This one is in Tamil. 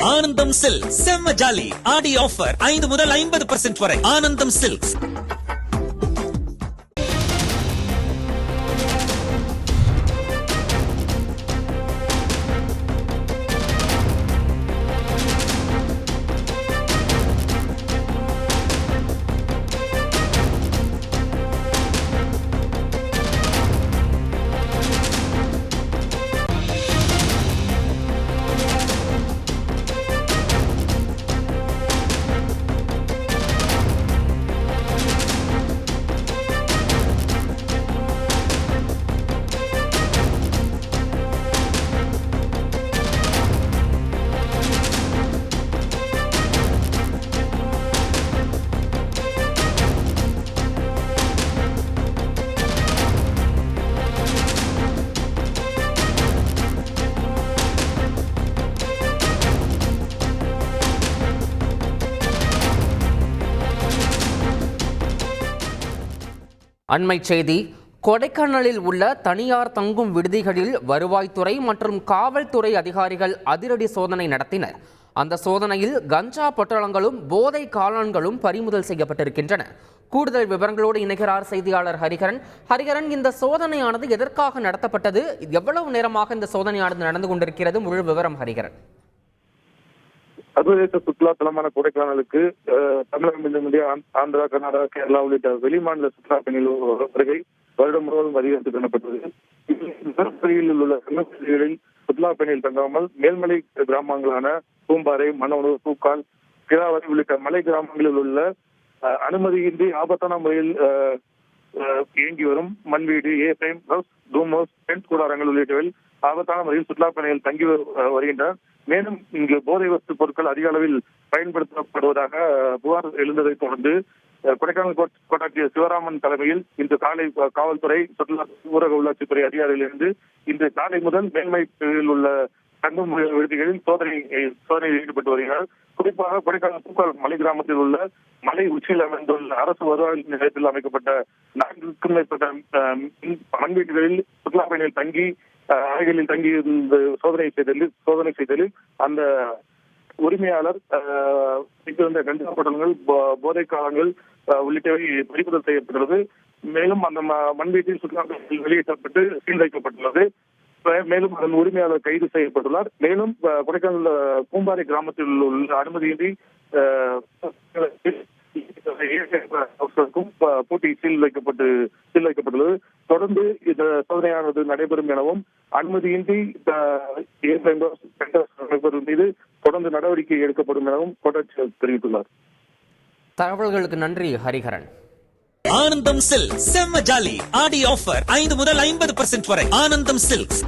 ஆனந்தம் சில்க் செம்ம ஜாலி. ஆடி ஆஃபர். ஐந்து முதல் ஐம்பது பர்சன்ட் வரை. ஆனந்தம் சில்க்ஸ் அண்மைச் செய்தி கொடைக்கானலில் உள்ள தனியார் தங்கும் விடுதிகளில் வருவாய்த்துறை மற்றும் காவல்துறை அதிகாரிகள் அதிரடி சோதனை நடத்தினர். அந்த சோதனையில் கஞ்சா பொட்டலங்களும் போதை காளான்களும் பறிமுதல் செய்யப்பட்டிருக்கின்றன. கூடுதல் விவரங்களோடு இணைகிறார் செய்தியாளர் ஹரிகரன். ஹரிகரன் இந்த சோதனையானது எதற்காக நடத்தப்பட்டது? எவ்வளவு நேரமாக இந்த சோதனையானது நடந்து கொண்டிருக்கிறது? முழு விவரம் ஹரிகரன். சர்வதேச சுற்றுலா தலமான கொடைக்கானலுக்கு தமிழகம் இந்தியா ஆந்திரா கர்நாடகா கேரளா உள்ளிட்ட வெளிமாநில சுற்றுலா பயணிகள் வருகை வருடம் முழுவதும் அதிகரித்து காணப்பட்டது. நகர்பகுதியில் உள்ள சங்கப்பகுதிகளில் சுற்றுலா பயணிகள் தங்காமல் மேல்மலை கிராமங்களான பூம்பாறை மணவனூர் பூக்கால் கிராவரி உள்ளிட்ட மலை கிராமங்களில் உள்ள அனுமதியின்றி ஆபத்தான முறையில் இயங்கி வரும். மண்வீடு A frame house dome house tent கூடாரங்கள் உள்ளிட்டவில் ஆபத்தான முறையில் சுற்றுலா பயணிகள் தங்கி வருகின்றனர். மேலும் இங்கு போதை வஸ்து பொருட்கள் அதிக அளவில் பயன்படுத்தப்படுவதாக புகார் எழுந்ததை தொடர்ந்து கொடைக்கானல் கோட்டாட்சியர் சிவராமன் தலைமையில் இன்று காலை காவல்துறை சுற்றுலா ஊரக உள்ளாட்சித்துறை அதிகாரிகளிலிருந்து இன்று காலை முதல் மேன்மை உள்ள தங்கும் விடுதிகளில் சோதனை சோதனையில் ஈடுபட்டு வருகிறார். குறிப்பாக கொடைக்கானல் பூக்கால் மலை கிராமத்தில் உள்ள மலை உச்சியில் அமைந்துள்ள அரசு வருவாய் நிலையத்தில் அமைக்கப்பட்ட நான்குக்கும் மேற்பட்ட மண் வீடுகளில் சுற்றுலா பயணிகள் தங்கி அறைகளில் தங்கி இந்த சோதனை செய்தலில் சோதனை செய்தலில் அந்த உரிமையாளர் அஹ், வைத்திருந்த கஞ்சா பொட்டல்கள் போதை காலங்கள் அஹ், உள்ளிட்டவை பறிமுதல் செய்யப்பட்டுள்ளது. மேலும் அந்த ம- மண் வீட்டில் சுற்றுலா பயணிகள் வெளியேற்றப்பட்டு சீல் வைக்கப்பட்டுள்ளது. மேலும் அதன் உரிமையாளர் கைது செய்யப்பட்டுள்ளார். மேலும் கொடைக்கானல் பூம்பாறை கிராமத்தில் உள்ள அனுமதியின்றி போட்டி சீல் வைக்கப்பட்டு சீல் வைக்கப்பட்டுள்ளது. தொடர்ந்து இந்த சோதனையானது நடைபெறும் எனவும் அனுமதியின்றி மீது தொடர்ந்து நடவடிக்கை எடுக்கப்படும் எனவும் கோட்டாட்சியர் தெரிவித்துள்ளார். தகவல்களுக்கு நன்றி ஹரிஹரன். ஆனந்தம் சில்க் செம்ம ஜாலி. ஆடி ஆஃபர். ஐந்து முதல் ஐம்பது பர்சன்ட் வரை. ஆனந்தம் சில்க்ஸ்.